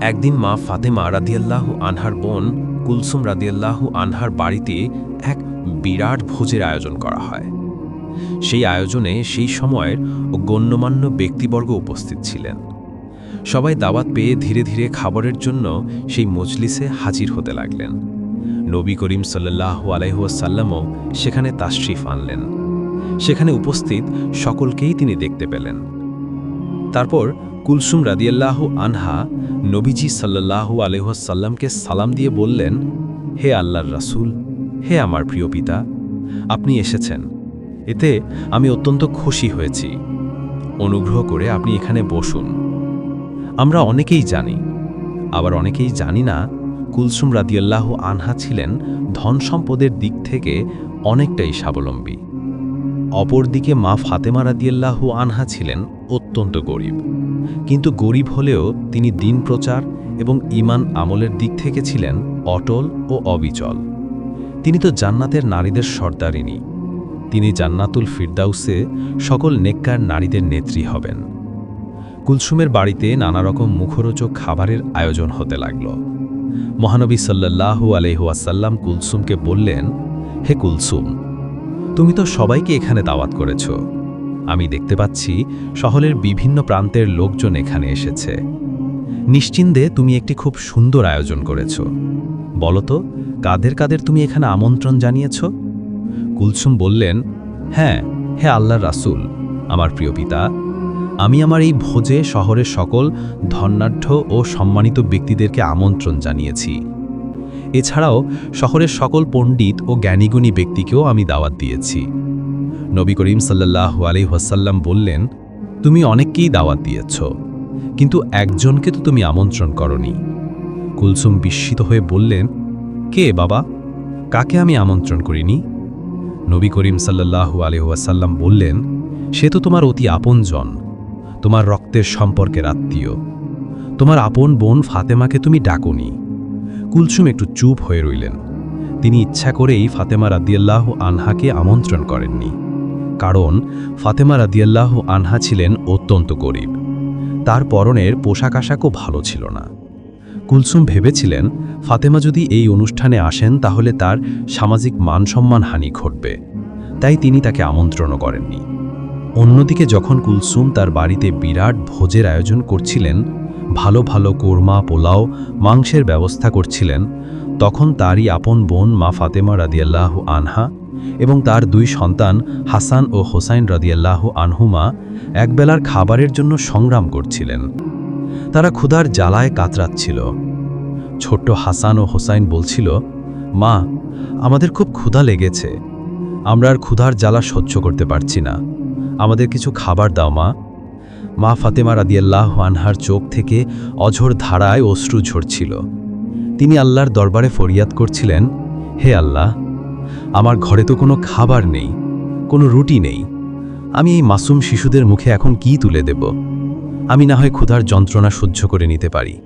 একদিন মা ফাতেমা রাদিয়াল্লাহু আনহার বোন কুলসুম রাদিয়াল্লাহু আনহার বাড়িতে এক বিরাট ভোজের আয়োজন করা হয়। সেই আয়োজনে সেই সময়ের গণ্যমান্য ব্যক্তিবর্গ উপস্থিত ছিলেন। সবাই দাওয়াত পেয়ে ধীরে ধীরে খাবারের জন্য সেই মজলিসে হাজির হতে লাগলেন। নবী করিম সাল্লাহ আলাইহুয়াসাল্লামও সেখানে তাশরিফ আনলেন। সেখানে উপস্থিত সকলকেই তিনি দেখতে পেলেন। তারপর কুলসুম রাদিয়াল্লাহ আনহা নবীজি সাল্লাল্লাহু আলহাসাল্লামকে সালাম দিয়ে বললেন, হে আল্লাহর রাসূল, হে আমার প্রিয় পিতা, আপনি এসেছেন। এতে আমি অত্যন্ত খুশি হয়েছি। অনুগ্রহ করে আপনি এখানে বসুন। আমরা অনেকেই জানি, আবার অনেকেই জানি না, কুলসুম রাদিয়াল্লাহ আনহা ছিলেন ধন সম্পদের দিক থেকে অনেকটাই স্বাবলম্বী। অপরদিকে মা ফাতেমা রাদিয়াল্লাহু আনহা ছিলেন অত্যন্ত গরিব। কিন্তু গরিব হলেও তিনি দিন প্রচার এবং ইমান আমলের দিক থেকে ছিলেন অটল ও অবিচল। তিনি তো জান্নাতের নারীদের সর্দারিনী। তিনি জান্নাতুল ফিরদাউসে সকল নেককার নারীদের নেত্রী হবেন। কুলসুমের বাড়িতে নানা রকম মুখরোচক খাবারের আয়োজন হতে লাগল। মহানবী সাল্লাল্লাহু আলহাসাল্লাম কুলসুমকে বললেন, হে কুলসুম তুমি তো সবাইকে এখানে দাওয়াত করেছ। আমি দেখতে পাচ্ছি শহরের বিভিন্ন প্রান্তের লোকজন এখানে এসেছে। নিশ্চিন্দে তুমি একটি খুব সুন্দর আয়োজন করেছ। বলতো কাদের কাদের তুমি এখানে আমন্ত্রণ জানিয়েছ? কুলসুম বললেন হ্যাঁ হে আল্লাহর রাসুল, আমার প্রিয় পিতা, আমি আমার এই ভোজে শহরের সকল ধন্যাঢ্য ও সম্মানিত ব্যক্তিদেরকে আমন্ত্রণ জানিয়েছি। এছাড়াও শহরের সকল পণ্ডিত ও জ্ঞানীগুণী ব্যক্তিকেও আমি দাওয়াত দিয়েছি। নবী করিম সাল্লাহ আলহাসাল্লাম বললেন, তুমি অনেককেই দাওয়াত দিয়েছ, কিন্তু একজনকে তো তুমি আমন্ত্রণ করনি। কুলসুম বিস্মিত হয়ে বললেন, কে বাবা? কাকে আমি আমন্ত্রণ করিনি? নবী করিম সাল্লাহ আলহাসাল্লাম বললেন, সে তো তোমার অতি আপনজন, তোমার রক্তের সম্পর্কের আত্মীয়। তোমার আপন বোন ফাতেমাকে তুমি ডাকুনি। কুলসুম একটু চুপ হয়ে রইলেন। তিনি ইচ্ছা করেই ফাতেমা রাদিয়াল্লাহ আনহাকে আমন্ত্রণ করেননি। কারণ ফাতেমা রাদিয়াল্লাহ আনহা ছিলেন অত্যন্ত গরিব। তার পরনের পোশাক আশাকও ভালো ছিল না। কুলসুম ভেবেছিলেন, ফাতেমা যদি এই অনুষ্ঠানে আসেন তাহলে তার সামাজিক মানসম্মান হানি ঘটবে। তাই তিনি তাকে আমন্ত্রণও করেননি। অন্যদিকে যখন কুলসুম তার বাড়িতে বিরাট ভোজের আয়োজন করছিলেন ভালো ভালো কোরমা, পোলাও, মাংসের ব্যবস্থা করছিলেন। তখন তারই আপন বোন মা ফাতেমা রাদিয়াল্লাহ আনহা এবং তার দুই সন্তান হাসান ও হোসাইন রাদিয়াল্লাহ আনহুমা একবেলার খাবারের জন্য সংগ্রাম করছিলেন। তারা ক্ষুধার জ্বালায় কাতরাচ্ছিল। ছোট্ট হাসান ও হোসাইন বলছিল, মা, আমাদের খুব ক্ষুধা লেগেছে। আমরা আর ক্ষুধার জ্বালা সহ্য করতে পারছি না। আমাদের কিছু খাবার দাও মা। মা ফাতেমা রাদিয়াল্লাহ আনহার চোখ থেকে অঝোর ধারায় অশ্রু ঝরছিল। তিনি আল্লাহর দরবারে ফরিয়াদ করছিলেন, হে আল্লাহ, আমার ঘরে তো কোনো খাবার নেই, কোনো রুটি নেই। আমি এই মাসুম শিশুদের মুখে এখন কি তুলে দেব? আমি না হয় ক্ষুধার যন্ত্রণা সহ্য করে নিতে পারি।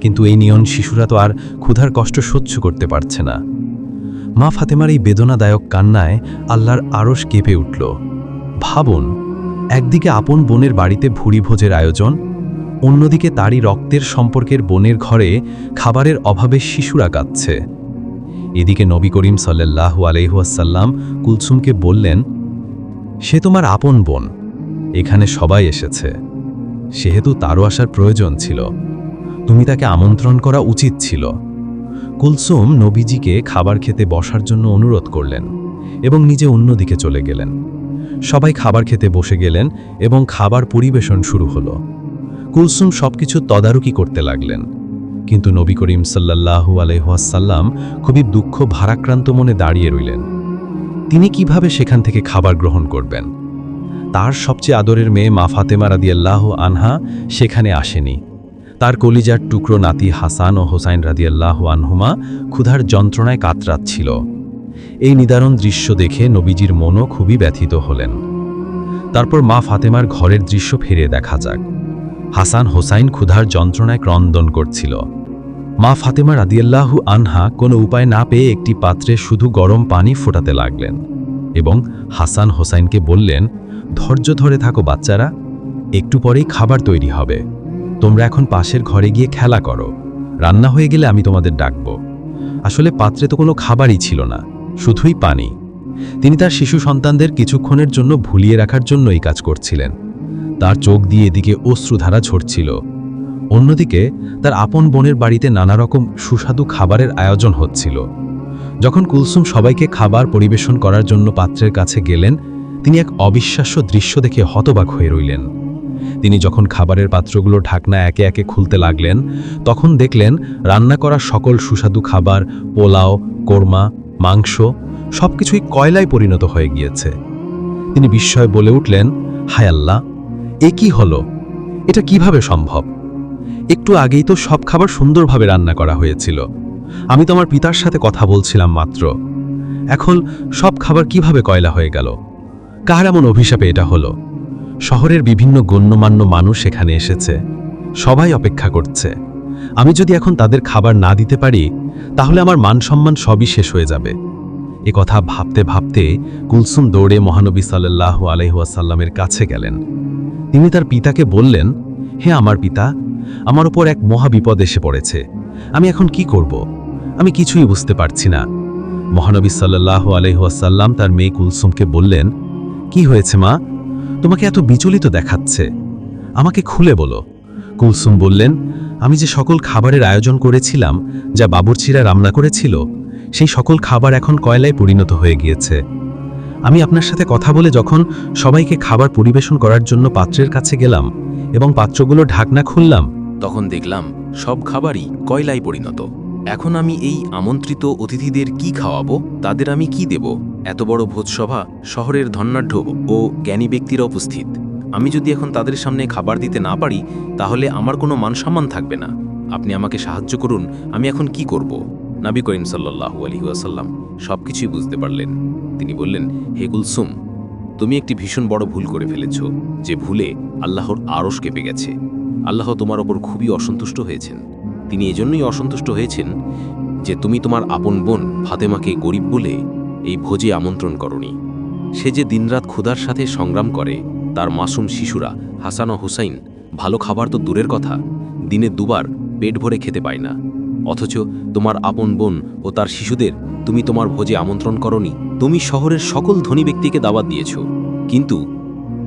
কিন্তু এই নিয়ন শিশুরা তো আর ক্ষুধার কষ্ট সহ্য করতে পারছে না। মা ফাতেমার এই বেদনাদায়ক কান্নায় আল্লাহর আড়স কেঁপে উঠল। ভাবুন একদিকে আপন বোনের বাড়িতে ভুড়ি ভোজের আয়োজন, অন্যদিকে তারই রক্তের সম্পর্কের বোনের ঘরে খাবারের অভাবে শিশুরা কাঁদছে। এদিকে নবী করিম সাল্লাহ আলহাসাল্লাম কুলসুমকে বললেন, সে তোমার আপন বোন, এখানে সবাই এসেছে। সেহেতু তারও আসার প্রয়োজন ছিল। তুমি তাকে আমন্ত্রণ করা উচিত ছিল। কুলসুম নবীজিকে খাবার খেতে বসার জন্য অনুরোধ করলেন এবং নিজে অন্যদিকে চলে গেলেন। সবাই খাবার খেতে বসে গেলেন এবং খাবার পরিবেশন শুরু হলো। কুলসুম সবকিছু তদারকি করতে লাগলেন। কিন্তু নবী করিম সাল্লাহু আলহাসাল্লাম খুবই দুঃখ ভারাক্রান্ত মনে দাঁড়িয়ে রইলেন। তিনি কীভাবে সেখান থেকে খাবার গ্রহণ করবেন? তার সবচেয়ে আদরের মেয়ে মা ফাতেমা রাদিয়াল্লাহ আনহা সেখানে আসেনি। তার কলিজার টুকরো নাতি হাসান ও হোসাইন রাদিয়াল্লাহ আনহুমা ক্ষুধার যন্ত্রণায় কাতরাচ্ছিল। এই নিদারণ দৃশ্য দেখে নবীজির মনও খুবই ব্যথিত হলেন। তারপর মা ফাতেমার ঘরের দৃশ্য ফিরে দেখা যাক। হাসান হোসাইন ক্ষুধার যন্ত্রণায় ক্রন্দন করছিল। মা ফাতেমা রাদিয়াল্লাহু আনহা কোনো উপায় না পেয়ে একটি পাত্রে শুধু গরম পানি ফোটাতে লাগলেন এবং হাসান হোসাইনকে বললেন, ধৈর্য ধরে থাকো বাচ্চারা, একটু পরেই খাবার তৈরি হবে। তোমরা এখন পাশের ঘরে গিয়ে খেলা করো। রান্না হয়ে গেলে আমি তোমাদের ডাকব। আসলে পাত্রে তো কোনো খাবারই ছিল না। শুধুই পানি। তিনি তার শিশু সন্তানদের কিছুক্ষণের জন্য ভুলিয়ে রাখার জন্য এই কাজ করছিলেন। তার চোখ দিয়ে এদিকে অশ্রুধারা ঝরছিল। অন্যদিকে তার আপন বোনের বাড়িতে নানা রকম সুস্বাদু খাবারের আয়োজন হচ্ছিল। যখন কুলসুম সবাইকে খাবার পরিবেশন করার জন্য পাত্রের কাছে গেলেন, তিনি এক অবিশ্বাস্য দৃশ্য দেখে হতবাক হয়ে রইলেন। তিনি যখন খাবারের পাত্রগুলো ঢাকনা একে একে খুলতে লাগলেন, তখন দেখলেন রান্না করা সকল সুস্বাদু খাবার, পোলাও, কোরমা মাংস, সবকিছুই কয়লায় পরিণত হয়ে গিয়েছে। তিনি বিস্ময়ে বলে উঠলেন, হায় আল্লাহ, এ কি হলো? এটা কীভাবে সম্ভব? একটু আগেই তো সব খাবার সুন্দরভাবে রান্না করা হয়েছিল। আমি তো আমার পিতার সাথে কথা বলছিলাম মাত্র। এখন সব খাবার কীভাবে কয়লা হয়ে গেল? কার এমন অভিশাপে এটা হলো? শহরের বিভিন্ন গণ্যমান্য মানুষ এখানে এসেছে। সবাই অপেক্ষা করছে। আমি যদি এখন তাদের খাবার না দিতে পারি, তাহলে আমার মান সম্মান সবই শেষ হয়ে যাবে। এ কথা ভাবতে ভাবতে কুলসুম দৌড়ে মহানবী সাল্লাহ আলহাসাল্লামের কাছে গেলেন। তিনি তার পিতাকে বললেন, হে আমার পিতা, আমার উপর এক মহাবিপদ এসে পড়েছে। আমি এখন কি করব? আমি কিছুই বুঝতে পারছি না। মহানবী সাল্লাহ আলহাসাল্লাম তার মেয়ে কুলসুমকে বললেন, কি হয়েছে মা? তোমাকে এত বিচলিত দেখাচ্ছে। আমাকে খুলে বলো। কুলসুম বললেন আমি যে সকল খাবারের আয়োজন করেছিলাম, যা বাবুরচিরা রান্না করেছিল, সেই সকল খাবার এখন কয়লায় পরিণত হয়ে গিয়েছে। আমি আপনার সাথে কথা বলে যখন সবাইকে খাবার পরিবেশন করার জন্য পাত্রের কাছে গেলাম এবং পাত্রগুলো ঢাকনা খুললাম, তখন দেখলাম সব খাবারই কয়লায় পরিণত। এখন আমি এই আমন্ত্রিত অতিথিদের কি খাওয়াবো, তাদের আমি কি দেব? এত বড় ভোজসভা শহরের ধন্যাঢ্য ও জ্ঞানী ব্যক্তিরা উপস্থিত। আমি যদি এখন তাদের সামনে খাবার দিতে না পারি, তাহলে আমার কোনো মানসম্মান থাকবে না। আপনি আমাকে সাহায্য করুন, আমি এখন কি করব? নাবি করিম সাল্লাহু আলহিউসাল্লাম সব কিছুই বুঝতে পারলেন। তিনি বললেন, হে কুলসুম, তুমি একটি ভীষণ বড় ভুল করে ফেলেছ, যে ভুলে আল্লাহর আড়স কেঁপে গেছে। আল্লাহ তোমার ওপর খুবই অসন্তুষ্ট হয়েছেন। তিনি এজন্যই অসন্তুষ্ট হয়েছেন যে তুমি তোমার আপন বোন ফাতেমাকে গরিব বলে এই ভোজে আমন্ত্রণ করনি। সে যে দিনরাত ক্ষুধার সাথে সংগ্রাম করে তার মাসুম শিশুরা, হাসান ও হুসাইন, ভালো খাবার তো দূরের কথা, দিনে দুবার পেট ভরে খেতে পায় না। অথচ তোমার আপন বোন ও তার শিশুদের তুমি তোমার ভোজে আমন্ত্রণ করনি, তুমি শহরের সকল ধনী ব্যক্তিকে দাওয়াত দিয়েছ। কিন্তু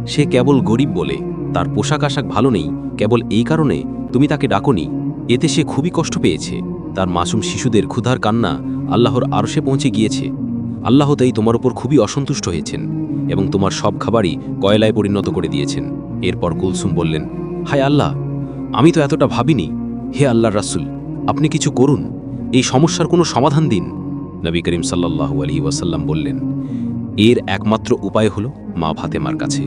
সে কেবল গরিব বলে, তার পোশাক আশাক ভালো নেই, কেবল এই কারণে তুমি তাকে ডাকনি। এতে সে খুবই কষ্ট পেয়েছে। তার মাসুম শিশুদের ক্ষুধার কান্না আল্লাহর আরশে পৌঁছে গিয়েছে। আল্লাহ তাই তোমার উপর খুবই অসন্তুষ্ট হয়েছেন। এবং তোমার সব খাবারই কয়লায় পরিণত করে দিয়েছেন। এরপর কুলসুম বললেন, হায় আল্লাহ, আমি তো এতটা ভাবিনি। হে আল্লাহ রাসুল, আপনি কিছু করুন, এই সমস্যার কোনো সমাধান দিন। নবী করিম সাল্লাহু আলী ওয়াসাল্লাম বললেন, এর একমাত্র উপায় হল মা ফাতেমার কাছে।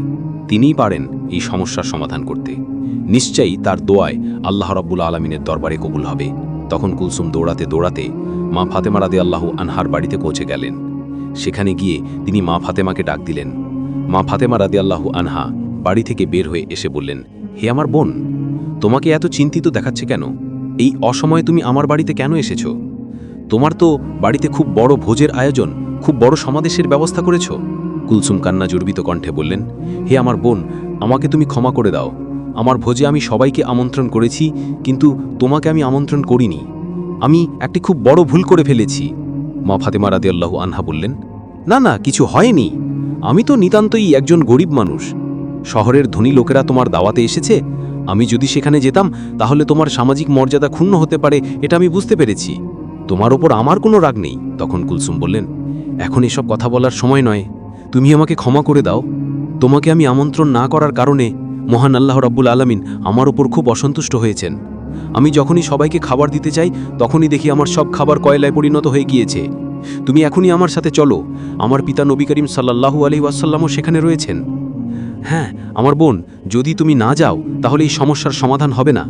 তিনিই পারেন এই সমস্যার সমাধান করতে। নিশ্চয়ই তার দোয়ায় আল্লাহ রব্বুল আলমিনের দরবারে কবুল হবে। তখন কুলসুম দৌড়াতে দৌড়াতে মা ফাতেমা রাদে আল্লাহ আনহার বাড়িতে পৌঁছে গেলেন। সেখানে গিয়ে তিনি মা ফাতেমাকে ডাক দিলেন। মা ফাতেমা রাদে আল্লাহ আনহা বাড়ি থেকে বের হয়ে এসে বললেন, হে আমার বোন, তোমাকে এত চিন্তিত দেখাচ্ছে কেন? এই অসময়ে তুমি আমার বাড়িতে কেন এসেছ? তোমার তো বাড়িতে খুব বড় ভোজের আয়োজন, খুব বড় সমাদেশের ব্যবস্থা করেছ? কুলসুম কান্না জর্বিত কণ্ঠে বললেন, হে আমার বোন, আমাকে তুমি ক্ষমা করে দাও। আমার ভোজে আমি সবাইকে আমন্ত্রণ করেছি, কিন্তু তোমাকে আমি আমন্ত্রণ করিনি। আমি একটি খুব বড় ভুল করে ফেলেছি। মা ফাতেমা রাদি আল্লাহ আনহা বললেন, না না, কিছু হয়নি। আমি তো নিতান্তই একজন গরিব মানুষ। শহরের ধনী লোকেরা তোমার দাওয়াতে এসেছে। আমি যদি সেখানে যেতাম, তাহলে তোমার সামাজিক মর্যাদা ক্ষুণ্ণ হতে পারে, এটা আমি বুঝতে পেরেছি। তোমার ওপর আমার কোনো রাগ নেই। তখন কুলসুম বললেন, এখন এসব কথা বলার সময় নয়। তুমি আমাকে ক্ষমা করে দাও। তোমাকে আমি আমন্ত্রণ না করার কারণে মহান আল্লাহ রাব্বুল আলমিন আমার ওপর খুব অসন্তুষ্ট হয়েছেন। আমি যখনই সবাইকে খাবার দিতে চাই, তখনই দেখি আমার সব খাবার কয়লায় পরিণত হয়ে গিয়েছে। তুমি এখনই আমার সাথে চলো। আমার পিতা নবী করিম সাল্লাহু আলি ওয়াসাল্লামও সেখানে রয়েছেন। হ্যাঁ আমার বোন, যদি তুমি না যাও, তাহলে এই সমস্যার সমাধান হবে না।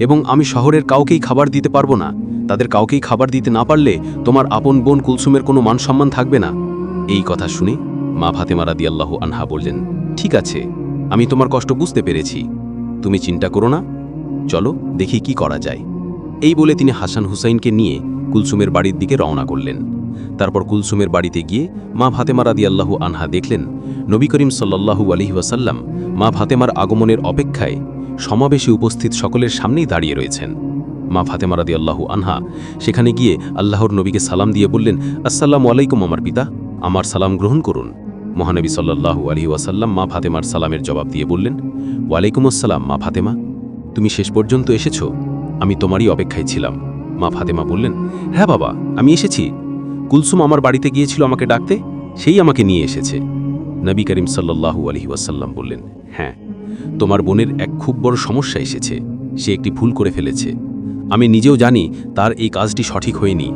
এবং আমি শহরের কাউকেই খাবার দিতে পারব না। তাদের কাউকেই খাবার দিতে না পারলে তোমার আপন বোন কুলসুমের কোনো মান সম্মান থাকবে না। এই কথা শুনে মা ফাতেমা রাদি আল্লাহ আনহা বললেন, ঠিক আছে, আমি তোমার কষ্ট বুঝতে পেরেছি। তুমি চিন্তা করো না চলো দেখি কি করা যায়। এই বলে তিনি হাসান হুসাইনকে নিয়ে কুলসুমের বাড়ির দিকে রওনা করলেন। তারপর কুলসুমের বাড়িতে গিয়ে মা ফাতেমা রাদিয়াল্লাহু আনহা দেখলেন, নবী করিম আলহি ওয়াসাল্লাম মা ফাতেমার আগমনের অপেক্ষায় সমাবেশে উপস্থিত সকলের সামনেই দাঁড়িয়ে রয়েছেন। মা ফাতেমা রাদিয়াল্লাহু আনহা সেখানে গিয়ে আল্লাহর নবীকে সালাম দিয়ে বললেন, আসসালামু আলাইকুম আমার পিতা, আমার সালাম গ্রহণ করুন। মহানবী সাল্লাল্লাহু আলহি ওয়াসাল্লাম মা ফাতেমার সালামের জবাব দিয়ে বললেন, ওয়ালাইকুম আসসালাম মা ফাতেমা। তুমি শেষ পর্যন্ত এসেছ? আমি তোমারই অপেক্ষায় ছিলাম। মা ফাতেমা বললেন হ্যাঁ বাবা, আমি এসেছি। কুলসুম আমার বাড়িতে গিয়েছিল আমাকে ডাকতে, সেই আমাকে নিয়ে এসেছে। নবী করিম সাল্লাল্লাহু আলহি ওয়াসাল্লাম বললেন হ্যাঁ তোমার বোনের এক খুব বড় সমস্যা এসেছে। সে একটি ভুল করে ফেলেছে। আমি নিজেও জানি তার এই কাজটি সঠিক হয়নি।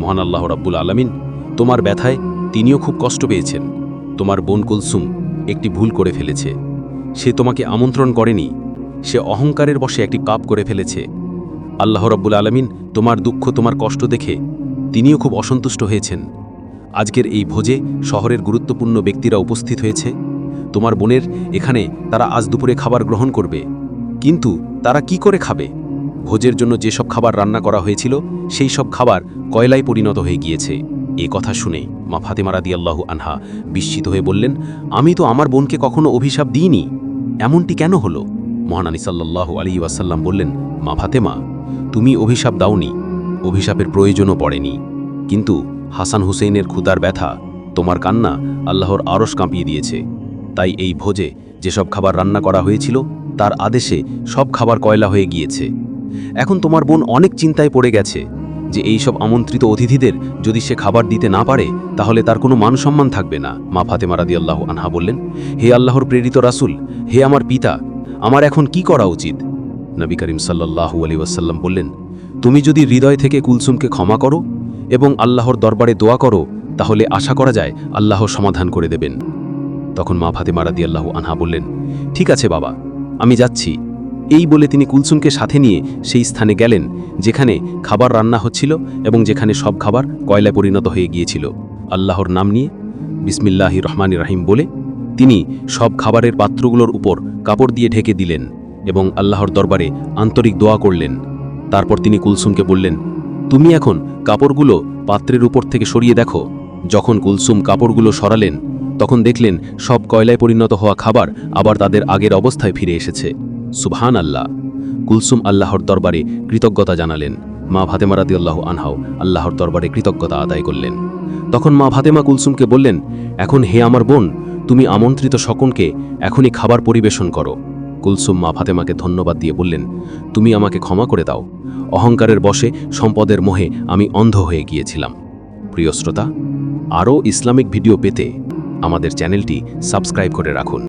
মহান আল্লাহ রাব্বুল আলমিন তোমার ব্যথায় তিনিও খুব কষ্ট পেয়েছেন। তোমার বোন কুলসুম একটি ভুল করে ফেলেছে। সে তোমাকে আমন্ত্রণ করেনি। সে অহংকারের বশে একটি কাপ করে ফেলেছে। আল্লাহ রব্বুল আলমিন তোমার দুঃখ, তোমার কষ্ট দেখে তিনিও খুব অসন্তুষ্ট হয়েছেন। আজকের এই ভোজে শহরের গুরুত্বপূর্ণ ব্যক্তিরা উপস্থিত হয়েছে। তোমার বোনের এখানে তারা আজ দুপুরে খাবার গ্রহণ করবে। কিন্তু তারা কি করে খাবে? ভোজের জন্য যেসব খাবার রান্না করা হয়েছিল, সেই সব খাবার কয়লায় পরিণত হয়ে গিয়েছে। এ কথা শুনে মা ফাতেমা রাদিয়াল্লাহু আনহা বিস্মিত হয়ে বললেন, আমি তো আমার বোনকে কখনো অভিশাপ দিইনি। এমনটি কেন হলো? মহানানী সাল্লাল্লাহু আলী ওয়াসাল্লাম বললেন, মা ফাতেমা, তুমি অভিশাপ দাওনি, অভিশাপের প্রয়োজনও পড়েনি। কিন্তু হাসান হুসেইনের ক্ষুদার ব্যথা, তোমার কান্না আল্লাহর আরশ কাঁপিয়ে দিয়েছে। তাই এই ভোজে যেসব খাবার রান্না করা হয়েছিল, তার আদেশে সব খাবার কয়লা হয়ে গিয়েছে। এখন তোমার বোন অনেক চিন্তায় পড়ে গেছে যে এই সব আমন্ত্রিত অতিথিদের যদি সে খাবার দিতে না পারে, তাহলে তার কোনো মান সম্মান থাকবে না। মা ফাতেমা রাদি আল্লাহ আনহা বললেন, হে আল্লাহর প্রেরিত রাসুল, হে আমার পিতা আমার এখন কি করা উচিত? নবী করিম সাল্লাহু আলী ওয়াসাল্লাম বললেন, তুমি যদি হৃদয় থেকে কুলসুমকে ক্ষমা করো এবং আল্লাহর দরবারে দোয়া করো, তাহলে আশা করা যায় আল্লাহ সমাধান করে দেবেন। তখন মা ফাতেমা রাদি আল্লাহ আনহা বললেন, ঠিক আছে বাবা, আমি যাচ্ছি। এই বলে তিনি কুলসুমকে সাথে নিয়ে সেই স্থানে গেলেন, যেখানে খাবার রান্না হচ্ছিল এবং যেখানে সব খাবার কয়লায় পরিণত হয়ে গিয়েছিল। আল্লাহর নাম নিয়ে বিসমিল্লাহি রহমান রাহিম বলে তিনি সব খাবারের পাত্রগুলোর উপর কাপড় দিয়ে ঢেকে দিলেন এবং আল্লাহর দরবারে আন্তরিক দোয়া করলেন। তারপর তিনি কুলসুমকে বললেন, তুমি এখন কাপড়গুলো পাত্রের উপর থেকে সরিয়ে দেখো। যখন কুলসুম কাপড়গুলো সরালেন, তখন দেখলেন সব কয়লায় পরিণত হওয়া খাবার আবার তাদের আগের অবস্থায় ফিরে এসেছে। সুবহান আল্লাহ কুলসুম আল্লাহর দরবারে কৃতজ্ঞতা জানালেন। মা ভাতেমা রাদিয়াল্লাহু আনহাও আল্লাহর দরবারে কৃতজ্ঞতা আদায় করলেন। তখন মা ভাতেমা কুলসুমকে বললেন, এখন হে আমার বোন তুমি আমন্ত্রিত সকনকে এখনই খাবার পরিবেশন করো। কুলসুম মা ফাতেমাকে ধন্যবাদ দিয়ে বললেন, তুমি আমাকে ক্ষমা করে দাও। অহংকারের বসে সম্পদের মোহে আমি অন্ধ হয়ে গিয়েছিলাম। প্রিয় শ্রোতা, আরও ইসলামিক ভিডিও পেতে আমাদের চ্যানেলটি সাবস্ক্রাইব করে রাখুন।